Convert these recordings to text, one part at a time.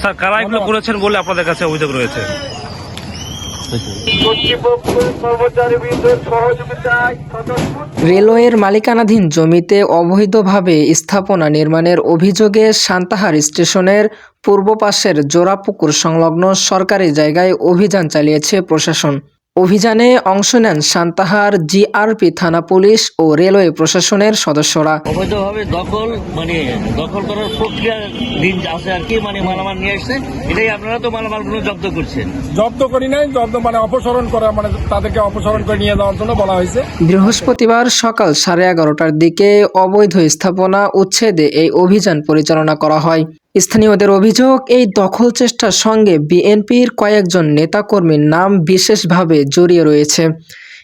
Sir, কারা এগুলো করেছেন বলে আপনাদের কাছে অভিযোগ রয়েছে? রেলওয়ের মালিকানাধীন জমিতে অবৈধভাবে স্থাপনা নির্মাণের অভিযোগে সান্তাহার স্টেশনের পূর্ব পাশের জোড়াপুকুর সংলগ্ন সরকারি জায়গায় অভিযান চালিয়েছে প্রশাসন। অভিযানে অংশ নেন সান্তাহার জিআরপি থানা পুলিশ ও রেলওয়ে প্রশাসনের সদস্যরা। অবৈধভাবে দখল মানে দখল করার প্রক্রিয়া দিন আছে আর কি মানে মালামাল নিয়ে আসছে। এটাই আপনারা তো মালামালগুলো জব্দ করছেন। জব্দ করি নাই জব্দ মানে অপসারণ করা মানে তাদেরকে অপসারণ করে নিয়ে যাওয়ার জন্য বলা হয়েছে। বৃহস্পতিবার সকাল সাড়ে এগারোটার দিকে অবৈধ স্থাপনা উচ্ছেদে এই অভিযান পরিচালনা করা হয়। স্থানীয়দের অভিযোগ, এই দখল চেষ্টার সঙ্গে বিএনপির কয়েকজন নেতাকর্মীর নাম বিশেষভাবে জড়িয়ে রয়েছে।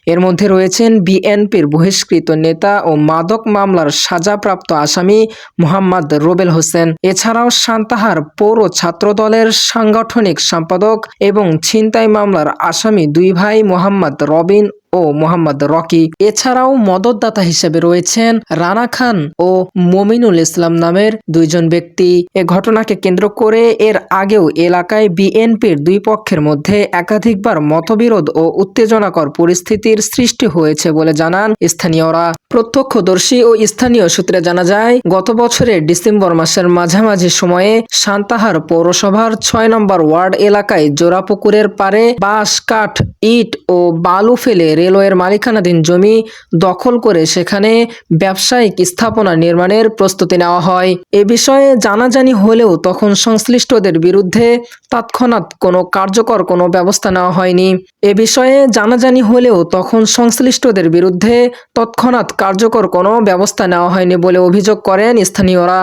এর মধ্যে রয়েছেন বিএনপির বহিষ্কৃত নেতা ও মাদক মামলার সাজাপ্রাপ্ত আসামি মোহাম্মদ রোবেল হোসেন। এছাড়াও সান্তাহার পৌর ছাত্রদলের সাংগঠনিক সম্পাদক এবং ছিনতাই মামলার আসামি দুই ভাই মোহাম্মদ রবিন ও মোহাম্মদ রকি। এছাড়াও মদতদাতা হিসেবে রয়েছেন রানা খান ও মমিনুল ইসলাম নামের দুইজন ব্যক্তি। এ ঘটনাকে কেন্দ্র করে এর আগেও এলাকায় বিএনপির দুই পক্ষের মধ্যে একাধিকবার মতবিরোধ ও উত্তেজনাকর পরিস্থিতির সৃষ্টি হয়েছে বলে জানান স্থানীয়রা। প্রত্যক্ষদর্শী ও স্থানীয় সূত্রে জানা যায়, গত বছরের ডিসেম্বর মাসের মাঝামাঝি সময়ে সান্তাহার পৌরসভার ছয় নম্বর ওয়ার্ড এলাকায় জোড়াপুকুরের পারে বাঁশ কাঠ ইট ও বালু ফেলে রেলওয়ের মালিকানাধীন জমি দখল করে সেখানে ব্যবসায়িক স্থাপনা নির্মাণের প্রস্তুতি নেওয়া হয়। এ বিষয়ে জানাজানি হলেও তখন সংশ্লিষ্টদের বিরুদ্ধে তৎক্ষণাৎ কোনো কার্যকর কোনো ব্যবস্থা নেওয়া হয়নি। এ বিষয়ে জানাজানি হলেও তখন সংশ্লিষ্টদের বিরুদ্ধে তৎক্ষণাৎ কার্যকর কোনো ব্যবস্থা নেওয়া হয়নি বলে অভিযোগ করেন স্থানীয়রা।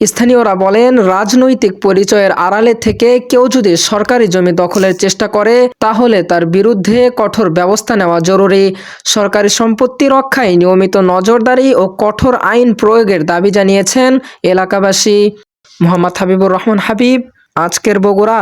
স্থানীয়রা বলেন, রাজনৈতিক পরিচয়ের আড়ালে থেকে কেউ যদি সরকারি জমি দখলের চেষ্টা করে, তাহলে তার বিরুদ্ধে কঠোর ব্যবস্থা নেওয়া জরুরি। সরকারি সম্পত্তি রক্ষায় নিয়মিত নজরদারি ও কঠোর আইন প্রয়োগের দাবি জানিয়েছেন এলাকাবাসী। মোহাম্মদ হাবিবুর রহমান হাবিব, আজকের বগুড়া।